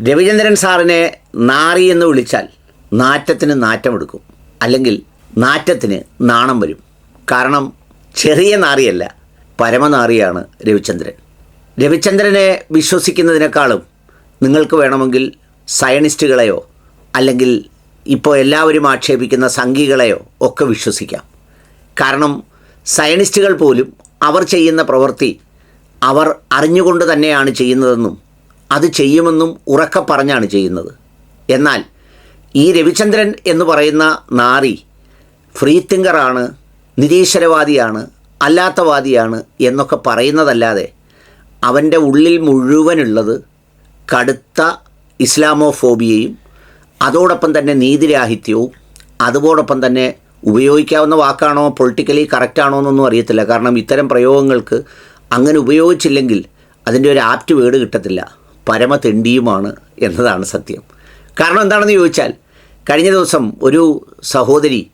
രവിചന്ദ്രൻ സാറിനെ നാറി എന്ന് വിളിച്ചാൽ നാറ്റത്തിന് നാറ്റമെടുക്കും. അല്ലെങ്കിൽ നാറ്റത്തിന് നാണം വരും. കാരണം ചെറിയ നാറിയല്ല പരമനാറിയാണ് രവിചന്ദ്രൻ. രവിചന്ദ്രനെ വിശ്വസിക്കുന്നതിനേക്കാളും നിങ്ങൾക്ക് വേണമെങ്കിൽ സയനിസ്റ്റുകളെയോ അല്ലെങ്കിൽ ഇപ്പോൾ എല്ലാവരും ആക്ഷേപിക്കുന്ന സംഘികളെയോ ഒക്കെ വിശ്വസിക്കാം. കാരണം സയനിസ്റ്റുകൾ പോലും അവർ ചെയ്യുന്ന പ്രവൃത്തി അവർ അറിഞ്ഞുകൊണ്ട് തന്നെയാണ് ചെയ്യുന്നതെന്നും അത് ചെയ്യുമെന്നും ഉറക്കെ പറഞ്ഞാണ് ചെയ്യുന്നത്. എന്നാൽ ഈ രവിചന്ദ്രൻ എന്ന് പറയുന്ന നാറി ഫ്രീ തിങ്കറാണ് നിരീശ്വരവാദിയാണ് അല്ലാത്തവാദിയാണ് എന്നൊക്കെ പറയുന്നതല്ലാതെ അവന്റെ ഉള്ളിൽ മുഴുവനുള്ളത് കടുത്ത ഇസ്ലാമോഫോബിയയും അതോടൊപ്പം തന്നെ നീതിരാഹിത്യവും അതോടൊപ്പം തന്നെ ഉപയോഗിക്കാവുന്ന വാക്കാണോ പൊളിറ്റിക്കലി കറക്റ്റാണോ എന്നൊന്നും അറിയത്തില്ല. കാരണം ഇത്തരം പ്രയോഗങ്ങൾക്ക് അങ്ങനെ ഉപയോഗിച്ചില്ലെങ്കിൽ അതിന്റെ ഒരു ആപ്റ്റ് വേർഡ് കിട്ടത്തില്ല. പരമതെണ്ടിയുമാണ് എന്നതാണ് സത്യം. കാരണം എന്താണെന്ന് ചോദിച്ചാൽ കഴിഞ്ഞ ദിവസം ഒരു സഹോദരി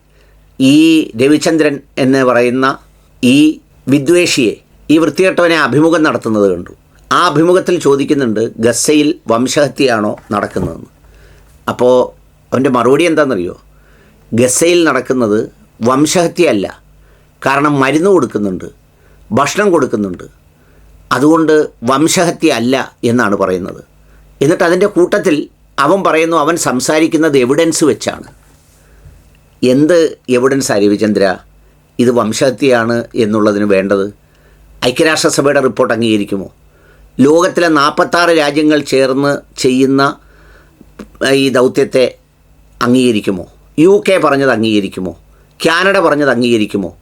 ഈ രവിചന്ദ്രൻ എന്ന് പറയുന്ന ഈ വിദ്വേഷിയെ ഈ വൃത്തികെട്ടവനെ അഭിമുഖം നടത്തുന്നത് കണ്ടു. ആ അഭിമുഖത്തിൽ ചോദിക്കുന്നുണ്ട് ഗസയിൽ വംശഹത്യയാണോ നടക്കുന്നതെന്ന്. അപ്പോൾ അവന്റെ മറുപടി എന്താണെന്നറിയോ? ഗസയിൽ നടക്കുന്നത് വംശഹത്യയല്ല. കാരണം മരുന്ന് കൊടുക്കുന്നുണ്ട് ഭക്ഷണം കൊടുക്കുന്നുണ്ട് അതുകൊണ്ട് വംശഹത്യ അല്ല എന്നാണ് പറയുന്നത്. എന്നിട്ട് അതിന്റെ കൂട്ടത്തിൽ അവൻ പറയുന്നു അവൻ സംസാരിക്കുന്നത് എവിഡൻസ് വെച്ചാണ്. എന്ത് എവിഡൻസ് രവിചന്ദ്ര ഇത് വംശഹത്യയാണ് എന്നുള്ളതിന് വേണ്ടത്? ഐക്യരാഷ്ട്രസഭയുടെ റിപ്പോർട്ട് അംഗീകരിക്കുമോ? ലോകത്തിലെ നാൽപ്പത്താറ് രാജ്യങ്ങൾ ചേർന്ന് ചെയ്യുന്ന ഈ ദൗത്യത്തെ അംഗീകരിക്കുമോ? യു കെ പറഞ്ഞത് അംഗീകരിക്കുമോ? കാനഡ പറഞ്ഞത് അംഗീകരിക്കുമോ?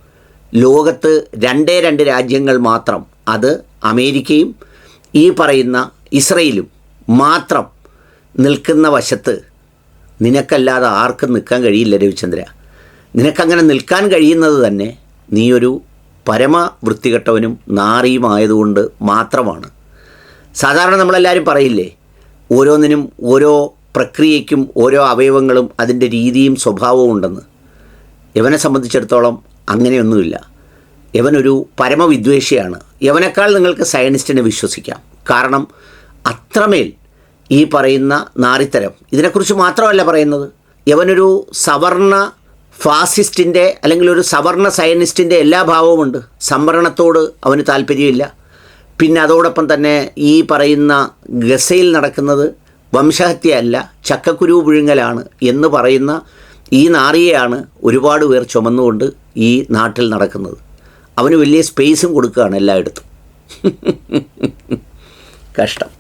ലോകത്ത് രണ്ടേ രണ്ട് രാജ്യങ്ങൾ മാത്രം അത് അമേരിക്കയും ഈ പറയുന്ന ഇസ്രയേലും മാത്രം നിൽക്കുന്ന വശത്ത് നിനക്കല്ലാതെ ആർക്കും നിൽക്കാൻ കഴിയില്ല രവിചന്ദ്ര. നിനക്കങ്ങനെ നിൽക്കാൻ കഴിയുന്നത് തന്നെ നീയൊരു പരമ വൃത്തികെട്ടവനും നാറിയുമായതുകൊണ്ട് മാത്രമാണ്. സാധാരണ നമ്മളെല്ലാവരും പറയില്ലേ ഓരോന്നിനും ഓരോ പ്രക്രിയയ്ക്കും ഓരോ അവയവങ്ങളും അതിന്റെ രീതിയും സ്വഭാവവും ഉണ്ടെന്ന്. ഇവനെ സംബന്ധിച്ചിടത്തോളം അങ്ങനെയൊന്നുമില്ല. ഇവനൊരു പരമവിദ്വേഷിയാണ്. യവനേക്കാൾ നിങ്ങൾക്ക് സയനിസ്റ്റിനെ വിശ്വസിക്കാം. കാരണം അത്രമേൽ ഈ പറയുന്ന നാറിത്തരം ഇതിനെക്കുറിച്ച് മാത്രമല്ല പറയുന്നത് യവനൊരു സവർണ ഫാസിസ്റ്റിന്റെ അല്ലെങ്കിൽ ഒരു സവർണ സയനിസ്റ്റിന്റെ എല്ലാ ഭാവവുമുണ്ട് സംവരണത്തോട് അവന് താല്പര്യമില്ല. പിന്നെ അതോടൊപ്പം തന്നെ ഈ പറയുന്ന ഗസയിൽ നടക്കുന്നത് വംശഹത്യയല്ല ചക്കക്കുരു പുഴുങ്ങലാണ് എന്ന് പറയുന്ന ഈ നാറിയെയാണ് ഒരുപാട് പേർ ചുമന്നുകൊണ്ട് ഈ നാട്ടിൽ നടക്കുന്നത്. അവന് വലിയ സ്പേസും കൊടുക്കുകയാണ് എല്ലായിടത്തും. കഷ്ടം.